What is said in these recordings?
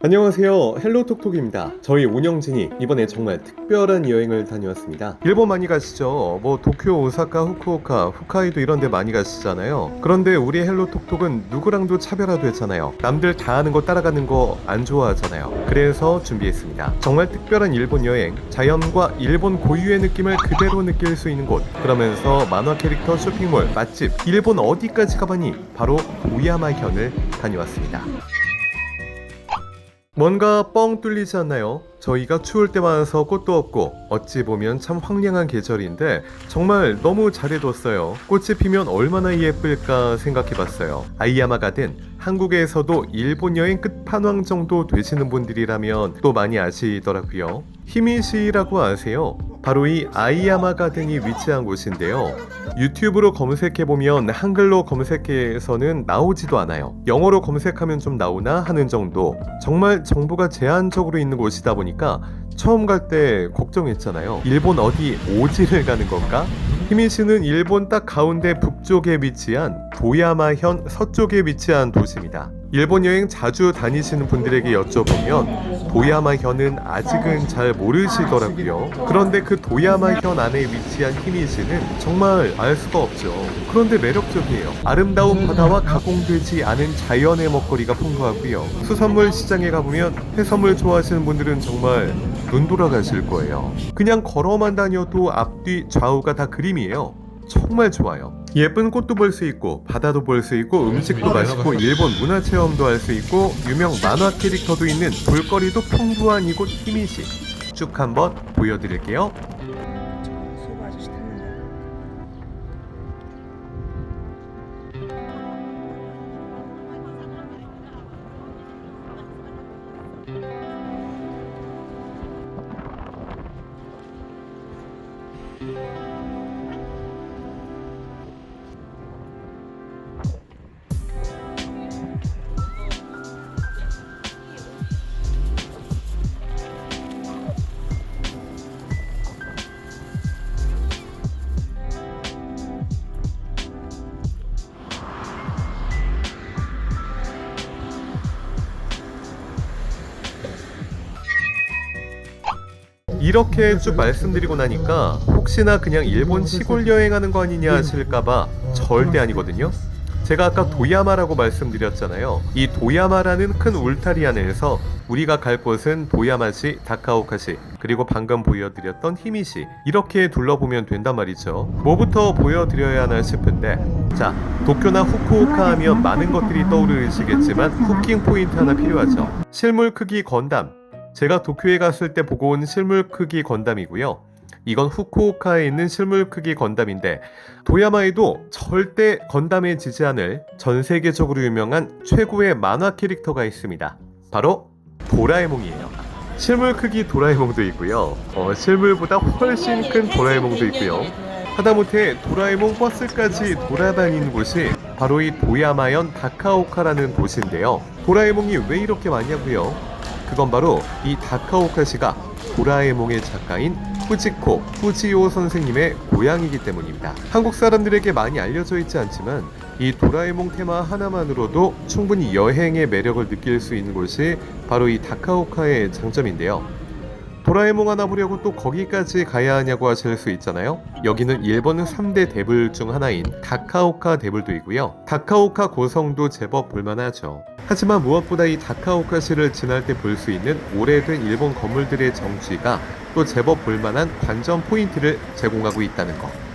안녕하세요. 헬로톡톡입니다. 저희 운영진이 이번에 정말 특별한 여행을 다녀왔습니다. 일본 많이 가시죠? 뭐 도쿄 오사카 후쿠오카 홋카이도 이런 데 많이 가시잖아요. 그런데 우리 헬로톡톡은 누구랑도 차별화됐잖아요. 남들 다 하는 거 따라가는 거 안 좋아하잖아요. 그래서 준비했습니다. 정말 특별한 일본 여행. 자연과 일본 고유의 느낌을 그대로 느낄 수 있는 곳. 그러면서 만화 캐릭터 쇼핑몰 맛집. 일본 어디까지 가봤니? 바로 도야마현을 다녀왔습니다 뭔가 뻥 뚫리지 않나요? 저희가 추울 때만 와서 꽃도 없고 어찌 보면 참 황량한 계절인데 정말 너무 잘해뒀어요. 꽃이 피면 얼마나 예쁠까 생각해봤어요. 아이야마 가든 한국에서도 일본 여행 끝판왕 정도 되시는 분들이라면 또 많이 아시더라고요. 히미시라고 아세요? 바로 이 아이야마 가든이 위치한 곳인데요. 유튜브로 검색해보면 한글로 검색해서는 나오지도 않아요. 영어로 검색하면 좀 나오나 하는 정도. 정말 정보가 제한적으로 있는 곳이다 보니까 처음 갈 때 걱정했잖아요. 일본 어디 오지를 가는 건가? 히미시는 일본 딱 가운데 북쪽에 위치한 도야마현 서쪽에 위치한 도시입니다. 일본 여행 자주 다니시는 분들에게 여쭤보면 도야마현은 아직은 잘 모르시더라고요. 그런데 그 도야마현 안에 위치한 히미시는 정말 알 수가 없죠. 그런데 매력적이에요. 아름다운 바다와 가공되지 않은 자연의 먹거리가 풍부하고요. 수산물 시장에 가보면 해산물 좋아하시는 분들은 정말 눈 돌아가실 거예요. 그냥 걸어만 다녀도 앞뒤 좌우가 다 그림이에요. 정말 좋아요. 예쁜 꽃도 볼 수 있고 바다도 볼 수 있고 음식도 맛있고 일본 문화 체험도 할 수 있고 유명 만화 캐릭터도 있는 볼거리도 풍부한 이곳 히미시 쭉 한번 보여드릴게요. 이렇게 쭉 말씀드리고 나니까 혹시나 그냥 일본 시골 여행하는 거 아니냐 하실까봐 절대 아니거든요. 제가 아까 도야마라고 말씀드렸잖아요. 이 도야마라는 큰 울타리 안에서 우리가 갈 곳은 도야마시, 다카오카시, 그리고 방금 보여드렸던 히미시 이렇게 둘러보면 된단 말이죠. 뭐부터 보여드려야 하나 싶은데 자, 도쿄나 후쿠오카 하면 많은 것들이 떠오르시겠지만 후킹 포인트 하나 필요하죠. 실물 크기 건담. 제가 도쿄에 갔을 때 보고 온 실물 크기 건담이고요. 이건 후쿠오카에 있는 실물 크기 건담인데 도야마에도 절대 건담에 지지 않을 전 세계적으로 유명한 최고의 만화 캐릭터가 있습니다. 바로 도라에몽이에요. 실물 크기 도라에몽도 있고요. 어, 실물보다 훨씬 큰 도라에몽도 있고요. 하다못해 도라에몽 버스까지 돌아다니는 곳이 바로 이 도야마현 다카오카라는 도시인데요. 도라에몽이 왜 이렇게 많냐고요? 그건 바로 이 다카오카시가 도라에몽의 작가인 후지코 후지오 선생님의 고향이기 때문입니다. 한국 사람들에게 많이 알려져 있지 않지만 이 도라에몽 테마 하나만으로도 충분히 여행의 매력을 느낄 수 있는 곳이 바로 이 다카오카의 장점인데요. 도라에몽 하나 보려고 또 거기까지 가야 하냐고 하실 수 있잖아요. 여기는 일본 3대 대불 중 하나인 다카오카 대불도 있고요. 다카오카 고성도 제법 볼만하죠. 하지만 무엇보다 이 다카오카시를 지날 때 볼 수 있는 오래된 일본 건물들의 정취가 또 제법 볼만한 관전 포인트를 제공하고 있다는 것.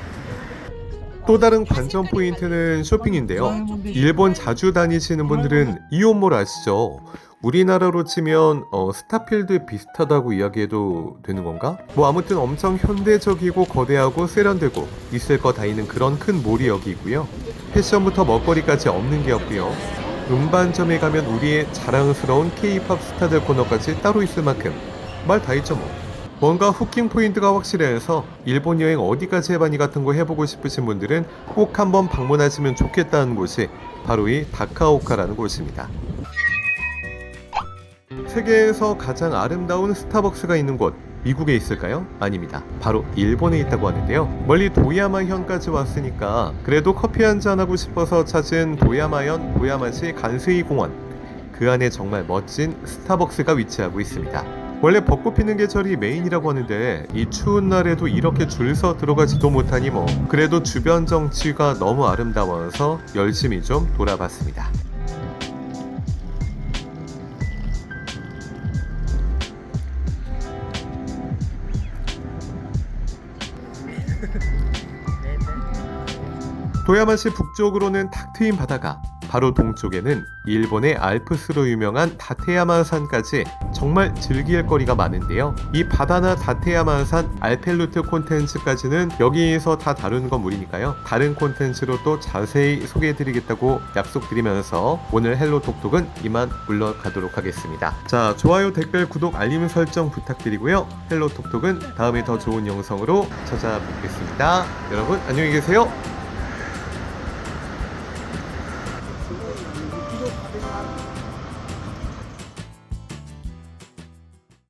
또 다른 관전 포인트는 쇼핑인데요. 일본 자주 다니시는 분들은 이온몰 아시죠? 우리나라로 치면 어, 스타필드 비슷하다고 이야기해도 되는 건가? 뭐 아무튼 엄청 현대적이고 거대하고 세련되고 있을 거 다 있는 그런 큰 몰이 여기 있고요. 패션부터 먹거리까지 없는 게 없고요. 음반점에 가면 우리의 자랑스러운 K-팝 스타들 코너까지 따로 있을 만큼 말 다 있죠 뭐. 뭔가 후킹 포인트가 확실해서 일본 여행 어디까지 해봤니 같은 거 해보고 싶으신 분들은 꼭 한번 방문하시면 좋겠다는 곳이 바로 이 다카오카라는 곳입니다. 세계에서 가장 아름다운 스타벅스가 있는 곳 미국에 있을까요? 아닙니다. 바로 일본에 있다고 하는데요. 멀리 도야마현까지 왔으니까 그래도 커피 한잔 하고 싶어서 찾은 도야마현 도야마시 간스이 공원. 그 안에 정말 멋진 스타벅스가 위치하고 있습니다. 원래 벚꽃 피는 계절이 메인이라고 하는데 이 추운 날에도 이렇게 줄 서 들어가지도 못하니 뭐 그래도 주변 정치가 너무 아름다워서 열심히 좀 돌아봤습니다. 도야마시 북쪽으로는 탁 트인 바다가 바로 동쪽에는 일본의 알프스로 유명한 다테야마산까지 정말 즐길 거리가 많은데요. 이 바다나 다테야마산 알펠루트 콘텐츠까지는 여기에서 다 다루는 건 무리니까요. 다른 콘텐츠로 또 자세히 소개해드리겠다고 약속드리면서 오늘 헬로 톡톡은 이만 물러가도록 하겠습니다. 자, 좋아요, 댓글, 구독, 알림 설정 부탁드리고요. 헬로 톡톡은 다음에 더 좋은 영상으로 찾아뵙겠습니다. 여러분 안녕히 계세요.